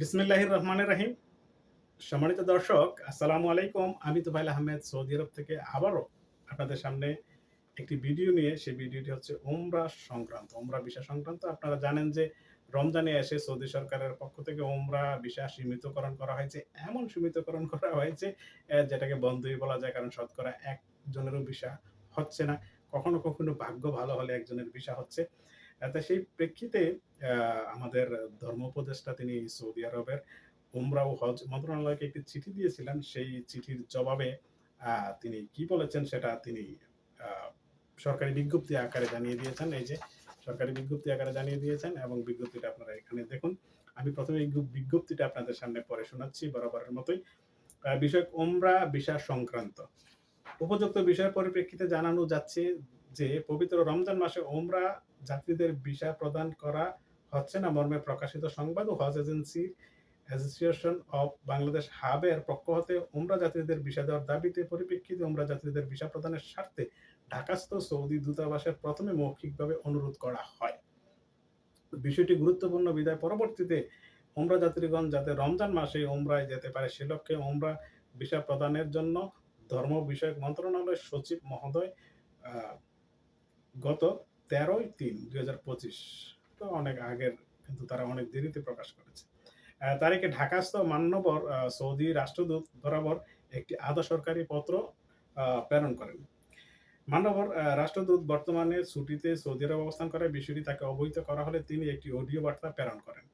বিসমিল্লাহির রহমানির রাহিম। সম্মানিত দর্শক, আসসালামু আলাইকুম। আমি তোফাইল আহমেদ, সৌদি আরব থেকে আবারও আপনাদের সামনে একটি ভিডিও নিয়ে। সেই ভিডিওটি হচ্ছে ওমরা সংক্রান্ত ওমরা বিষয় সংক্রান্ত। আপনারা জানেন যে রমজানে এসে সৌদি সরকারের পক্ষ থেকে ওমরা বিষয় সীমিতকরণ করা হয়েছে, এমন সীমিতকরণ করা হয়েছে যেটাকে বন্ধই বলা যায়, কারণ শতকরা একজনেরও বিষয় হচ্ছে না। কখনো কখনো ভাগ্য ভালো হলে একজনের বিষয় হচ্ছে। তা সেই প্রেক্ষিতে আমাদের ধর্ম উপদেষ্টা তিনি সৌদি আরবের উমরা ও হজ মন্ত্রণালয়কে একটি চিঠি দিয়েছিলেন। সেই চিঠির জবাবে তিনি কি বলেছেন সেটা তিনি সরকারি বিজ্ঞপ্তি আকারে জানিয়ে দিয়েছেন। এই যে সরকারি বিজ্ঞপ্তি আকারে জানিয়ে দিয়েছেন এবং বিজ্ঞপ্তিটা আপনারা এখানে দেখুন। আমি প্রথমে বিজ্ঞপ্তিটা আপনাদের সামনে পড়ে শোনাচ্ছি বরাবরের মতোই। বিষয় ওমরা বিষয় সংক্রান্ত। উপযুক্ত বিষয়ের পরিপ্রেক্ষিতে জানানো যাচ্ছে যে পবিত্র রমজান মাসে ওমরা যাত্রীদের ভিসা প্রদান করা হচ্ছে না মর্মে প্রকাশিত সংবাদ ও হজ এজেন্সি অ্যাসোসিয়েশন অফ বাংলাদেশ হাবের পক্ষ হতে উমরা যাত্রীদের ভিসা দেওয়ার দাবিতে পরিপ্রেক্ষিতে উমরা যাত্রীদের ভিসা প্রদানের স্বার্থে ঢাকাস্থ সৌদি দূতাবাসের প্রথমে মৌখিকভাবে অনুরোধ করা হয়। বিষয়টি গুরুত্বপূর্ণ বিদায় পরবর্তীতে উমরা যাত্রীগণ যাতে রমজান মাসে উমরায় যেতে পারে সে লক্ষ্যে উমরা ভিসা প্রদানের জন্য ধর্ম বিষয়ক মন্ত্রণালয়ের সচিব মহোদয় গত তেরোই তিন দুই হাজার পঁচিশ, তো অনেক আগের, কিন্তু তারা অনেক দেরিতে প্রকাশ করেছে। তারিখে ঢাকাস্থ মান্যবর সৌদি রাষ্ট্রদূত বরাবর একটি আধা সরকারি পত্র প্রেরণ করেন। মান্যবর রাষ্ট্রদূত বর্তমানে ছুটিতে সৌদি আরব অবস্থান করে, বিষয়টি তাকে অবহিত করা হলে তিনি একটি অডিও বার্তা প্রেরণ করেন।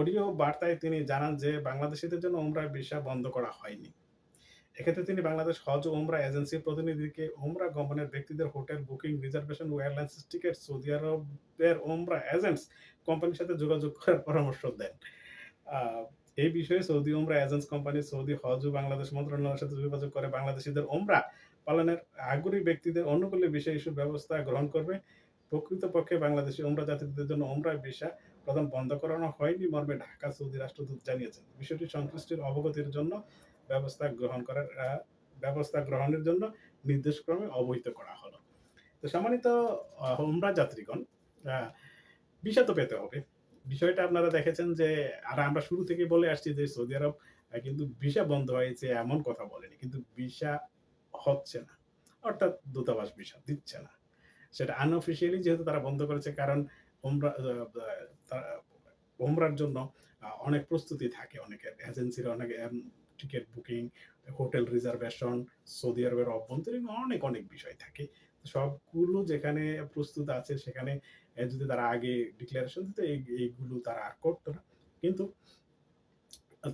অডিও বার্তায় তিনি জানান যে, বাংলাদেশিদের জন্য উমরা ভিসা বন্ধ করা হয়নি। এক্ষেত্রে তিনি বাংলাদেশ হজ ও উমরা এজেন্সির প্রতিনিধিকে উমরা গমনের ব্যক্তিদের হোটেল, বুকিং, রিজার্ভেশন ও এয়ারলাইন্স টিকিট সৌদি আরবের ওমরা এজেন্টস কোম্পানির সাথে যোগাযোগ করার পরামর্শ দেন। এই বিষয়ে সৌদি উমরা এজেন্টস কোম্পানি, সৌদি হজ ও বাংলাদেশ মন্ত্রণালয়ের সাথে যোগাযোগ করে বাংলাদেশিদের ওমরা পালনের আগ্রহী ব্যক্তিদের অনুকূলে বিষয় ইস্যু ব্যবস্থা গ্রহণ করবে। প্রকৃতপক্ষে বাংলাদেশি ওমরা যাত্রীদের জন্য ওমরা ভিসা প্রদান বন্ধ করানো হয়নি মর্মে ঢাকা সৌদি রাষ্ট্রদূত জানিয়েছেন। বিষয়টি সংশ্লিষ্টের অবগতির জন্য ব্যবস্থা গ্রহণ করার ব্যবস্থা গ্রহণের জন্য নির্দেশক্রমে অবহিত করা হলো। তো সম্মানিত আহ, উমরা যাত্রীগণ ভিসা তো পেতে হবে। বিষয়টা আপনারা দেখেছেন যে আর আমরা শুরু থেকে বলে আসছি যে সৌদি আরব কিন্তু ভিসা বন্ধ হয়েছে এমন কথা বলেনি কিন্তু ভিসা হচ্ছে না। অর্থাৎ দূতাবাস ভিসা দিচ্ছে না। সেটা আনঅফিসিয়ালি যেহেতু তারা বন্ধ করেছে কারণ আহ, ওমরার জন্য অনেক প্রস্তুতি থাকে অনেকের এজেন্সির অনেক ticket booking hotel reservation Saudi আরবের অভ্যন্তরীণ অনেক অনেক বিষয় থাকে। সবগুলো যেখানে প্রস্তুত আছে, সেখানে যদি তারা আগে ডিক্লারেশন দিত এইগুলো তারা আর করতো না। কিন্তু,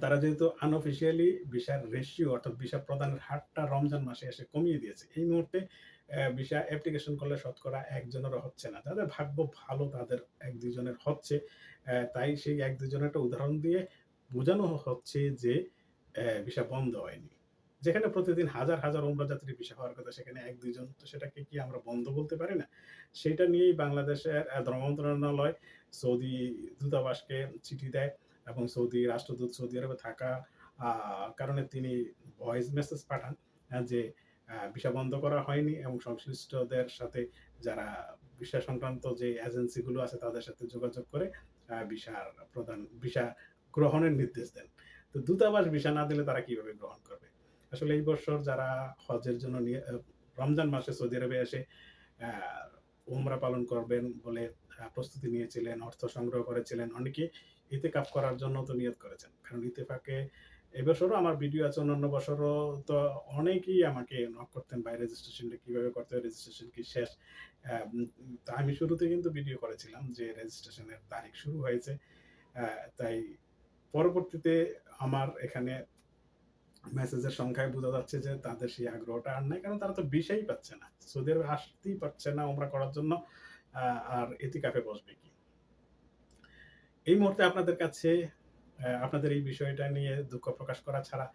তারা যেহেতু আনঅফিসিয়ালি ভিসার রেশিও অর্থাৎ ভিসা প্রদানের হারটা রমজান মাসে এসে কমিয়ে দিয়েছে, এই মুহূর্তে ভিসা অ্যাপ্লিকেশন করলে শতকরা একজনেরও হচ্ছে না। তাদের ভাগ্য ভালো, তাদের এক দুজনের হচ্ছে তাই সেই এক দুজনের একটা উদাহরণ দিয়ে বোঝানো হচ্ছে যে ভিসা বন্ধ হয়নি। যেখানে প্রতিদিন হাজার হাজার উমরা যাত্রী ভিসা হওয়ার কথা, সেখানে এক দুইজন, তো সেটাকে কি আমরা বন্ধ বলতে পারি না? সেটা নিয়েই বাংলাদেশের ধর্ম মন্ত্রণালয় সৌদি দূতাবাসকে চিঠি দেয় এবং সৌদি রাষ্ট্রদূত সৌদি আরবে থাকা কারণে তিনি ভয়েস মেসেজ পাঠান যে ভিসা বন্ধ করা হয়নি এবং সংশ্লিষ্টদের সাথে যারা ভিসা সংক্রান্ত যে এজেন্সিগুলো আছে, তাদের সাথে যোগাযোগ করে ভিসার প্রদান ভিসা গ্রহণের নির্দেশ দেন। তো দূতাবাস ভিসা না দিলে তারা কীভাবে গ্রহণ করবে? আসলে এই বছর যারা হজের জন্য নিয়ে রমজান মাসে সৌদি আরবে এসে উমরা পালন করবেন বলে প্রস্তুতি নিয়েছিলেন, অর্থ সংগ্রহ করেছিলেন অনেকে ইতেকাফ করার জন্য তো নিয়ত করেছেন। কারণ ইতেফাকে এবছরও আমার ভিডিও আছে, অন্যান্য বছরও তো অনেকেই আমাকে নক করতেন, ভাই রেজিস্ট্রেশনটা কীভাবে করতে হয়? রেজিস্ট্রেশন কি শেষ? তা আমি শুরুতে কিন্তু ভিডিও করেছিলাম যে রেজিস্ট্রেশনের তারিখ শুরু হয়েছে তাই পরবর্তীতে আমার এখানে মেসেজের সংখ্যায় বোঝা যাচ্ছে যে তাদের সেই আগ্রহটা আর নাই, কারণ তারা তো বিষয়ই পাচ্ছে না। সৌদি আসতেই পারছে না ওমরা করার জন্য আর এতিকাফে বসবে কি? এই মুহূর্তে আপনাদের কাছে আপনাদের এই বিষয়টা নিয়ে দুঃখ প্রকাশ করা ছাড়া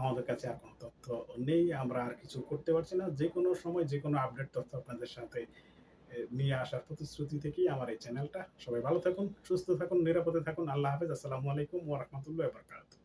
আমাদের কাছে আর কোনো তথ্য নেই। আমরা আর কিছু করতে পারছি না। যে কোনো সময় যে কোনো আপডেট তথ্য আপনাদের সাথে নিয়ে আসার প্রতিশ্রুতি থেকেই আমার এই চ্যানেলটা। সবাই ভালো থাকুন, সুস্থ থাকুন, নিরাপদে থাকুন। আল্লাহ হাফেজ। আসসালামু আলাইকুম ওয়া রাহমাতুল্লাহি ওয়া বারাকাতুহু।